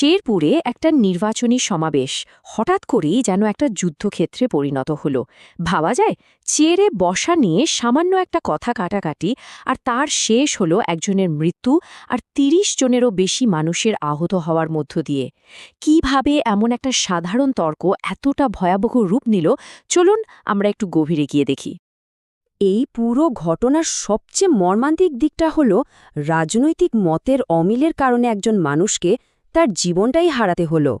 শেরপুরে একটা নির্বাচনী সমাবেশ। হঠাৎ করেই যেন একটা যুদ্ধক্ষেত্রে পরিণত হল। ভাবা যায় চেয়ারে বসা নিয়ে সামান্য একটা কথা কাটাকাটি আর তার শেষ হলো একজনের মৃত্যু আর ৩০ জনেরও বেশি মানুষের আহত হওয়ার মধ্য দিয়ে। কীভাবে এমন একটা সাধারণ তর্ক এতটা ভয়াবহ রূপ নিল, চলুন আমরা একটু গভীরে গিয়ে দেখি। এই পুরো ঘটনার সবচেয়ে মর্মান্তিক দিকটা হল, রাজনৈতিক মতের অমিলের কারণে একজন মানুষকে তার জীবনটাই হারাতে হলো।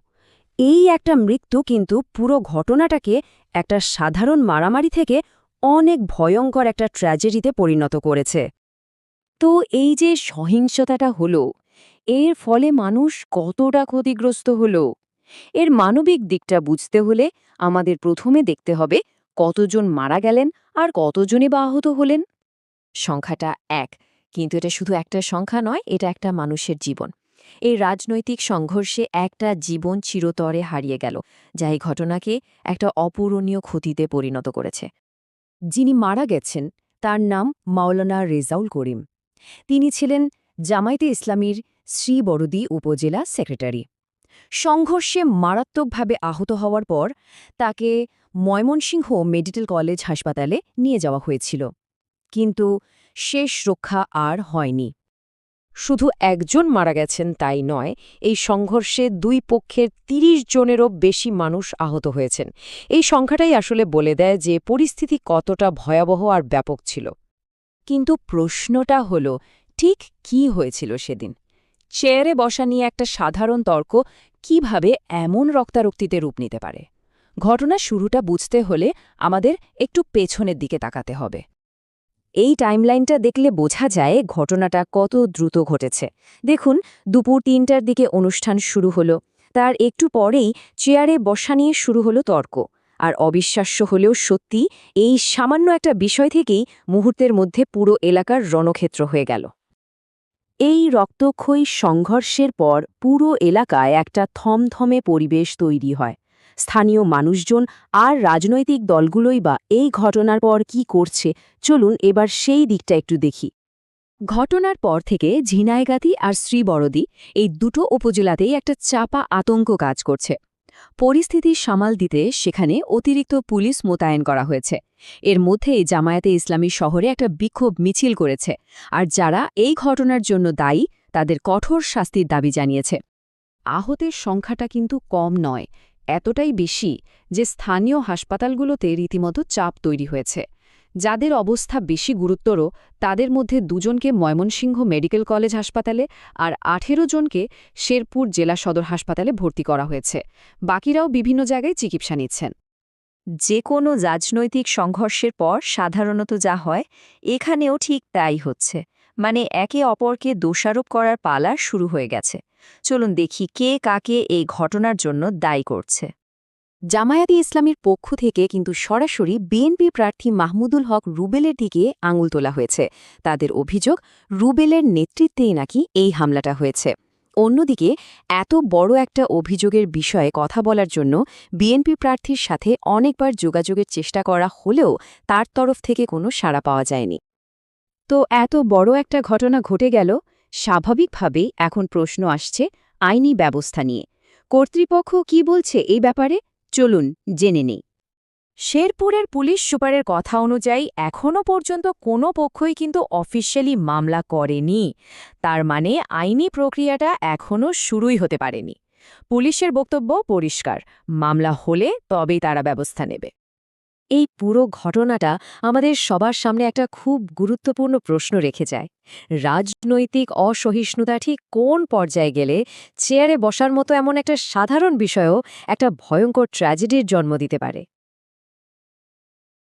এই একটা মৃত্যু কিন্তু পুরো ঘটনাটাকে একটা সাধারণ মারামারি থেকে অনেক ভয়ঙ্কর একটা ট্র্যাজেডিতে পরিণত করেছে। তো এই যে সহিংসতাটা হলো, এর ফলে মানুষ কতটা ক্ষতিগ্রস্ত হলো, এর মানবিক দিকটা বুঝতে হলে আমাদের প্রথমে দেখতে হবে কতজন মারা গেলেন আর কতজনই বা আহত হলেন। সংখ্যাটা এক, কিন্তু এটা শুধু একটা সংখ্যা নয়, এটা একটা মানুষের জীবন। এই রাজনৈতিক সংঘর্ষে একটা জীবন চিরতরে হারিয়ে গেল, যা এই ঘটনাকে একটা অপূরণীয় ক্ষতিতে পরিণত করেছে। যিনি মারা গেছেন, তার নাম মাওলানা রেজাউল করিম। তিনি ছিলেন জামায়াতে ইসলামীর শ্রীবরদী উপজেলা সেক্রেটারি। সংঘর্ষে মারাত্মকভাবে আহত হওয়ার পর তাকে ময়মনসিংহ মেডিকেল কলেজ হাসপাতালে নিয়ে যাওয়া হয়েছিল। কিন্তু শেষ রক্ষা আর হয়নি। শুধু একজন মারা গেছেন তাই নয়, এই সংঘর্ষে দুই পক্ষের ৩০ জনেরও বেশি মানুষ আহত হয়েছেন। এই সংখ্যাটাই আসলে বলে দেয় যে পরিস্থিতি কতটা ভয়াবহ আর ব্যাপক ছিল। কিন্তু প্রশ্নটা হল, ঠিক কি হয়েছিল সেদিন? চেয়ারে বসা নিয়ে একটা সাধারণ তর্ক কীভাবে এমন রক্তারক্তিতে রূপ নিতে পারে? ঘটনার শুরুটা বুঝতে হলে আমাদের একটু পেছনের দিকে তাকাতে হবে। এই টাইমলাইনটা দেখলে বোঝা যায় ঘটনাটা কত দ্রুত ঘটেছে। দেখুন, দুপুর তিনটার দিকে অনুষ্ঠান শুরু হলো। তার একটু পরেই চেয়ারে বসা নিয়ে শুরু হলো তর্ক। আর অবিশ্বাস্য হলেও সত্যি, এই সামান্য একটা বিষয় থেকেই মুহূর্তের মধ্যে পুরো এলাকার রণক্ষেত্র হয়ে গেল। এই রক্তক্ষয়ী সংঘর্ষের পর পুরো এলাকায় একটা থমথমে পরিবেশ তৈরি হয়। স্থানীয় মানুষজন আর রাজনৈতিক দলগুলোই বা এই ঘটনার পর কি করছে, চলুন এবার সেই দিকটা একটু দেখি। ঘটনার পর থেকে ঝিনাইগাতি আর শ্রীবরদী এই দুটো উপজেলাতেই একটা চাপা আতঙ্ক কাজ করছে। পরিস্থিতি সামাল দিতে সেখানে অতিরিক্ত পুলিশ মোতায়েন করা হয়েছে। এর মধ্যেই জামায়াতে ইসলামী শহরে একটা বিক্ষোভ মিছিল করেছে আর যারা এই ঘটনার জন্য দায়ী তাদের কঠোর শাস্তির দাবি জানিয়েছে। আহতের সংখ্যাটা কিন্তু কম নয় এতটাই বেশি যে স্থানীয় হাসপাতালগুলোতে রীতিমতো চাপ তৈরি হয়েছে। যাদের অবস্থা বেশি গুরুত্বর তাদের মধ্যে দুজনকে ময়মনসিংহ মেডিকেল কলেজ হাসপাতালে আর আঠেরো জনকে শেরপুর জেলা সদর হাসপাতালে ভর্তি করা হয়েছে। বাকিরাও বিভিন্ন জায়গায় চিকিৎসা নিচ্ছেন। যে কোনো রাজনৈতিক সংঘর্ষের পর সাধারণত যা হয়, এখানেও ঠিক তাই হচ্ছে। মানে একে অপরকে দোষারোপ করার পালা শুরু হয়ে গেছে। চলুন দেখি কে কাকে এই ঘটনার জন্য দায়ী করছে। জামায়াতি ইসলামীর পক্ষ থেকে কিন্তু সরাসরি বিএনপি প্রার্থী মাহমুদুল হক রুবেলের দিকে আঙুল তোলা হয়েছে। তাদের অভিযোগ, রুবেলের নেতৃত্বেই নাকি এই হামলাটা হয়েছে। অন্যদিকে, এত বড় একটা অভিযোগের বিষয়ে কথা বলার জন্য বিএনপি প্রার্থীর সাথে অনেকবার যোগাযোগের চেষ্টা করা হলেও তার তরফ থেকে কোনো সাড়া পাওয়া যায়নি। তো এত বড় একটা ঘটনা ঘটে গেল স্বাভাবিকভাবেই এখন প্রশ্ন আসছে আইনি ব্যবস্থা নিয়ে। কর্তৃপক্ষ কি বলছে এই ব্যাপারে? চলুন জেনে নেই। শেরপুরের পুলিশ সুপারের কথা অনুযায়ী এখনও পর্যন্ত কোনো পক্ষই কিন্তু অফিসিয়ালি মামলা করেনি। তার মানে আইনি প্রক্রিয়াটা এখনও শুরুই হতে পারেনি। পুলিশের বক্তব্য পরিষ্কার। মামলা হলে তবেই তারা ব্যবস্থা নেবে। এই পুরো ঘটনাটা আমাদের সবার সামনে একটা খুব গুরুত্বপূর্ণ প্রশ্ন রেখে যায়। রাজনৈতিক অসহিষ্ণুতা ঠিক কোন পর্যায়ে গেলে চেয়ারে বসার মতো এমন একটা সাধারণ বিষয়ও একটা ভয়ঙ্কর ট্র্যাজেডির জন্ম দিতে পারে?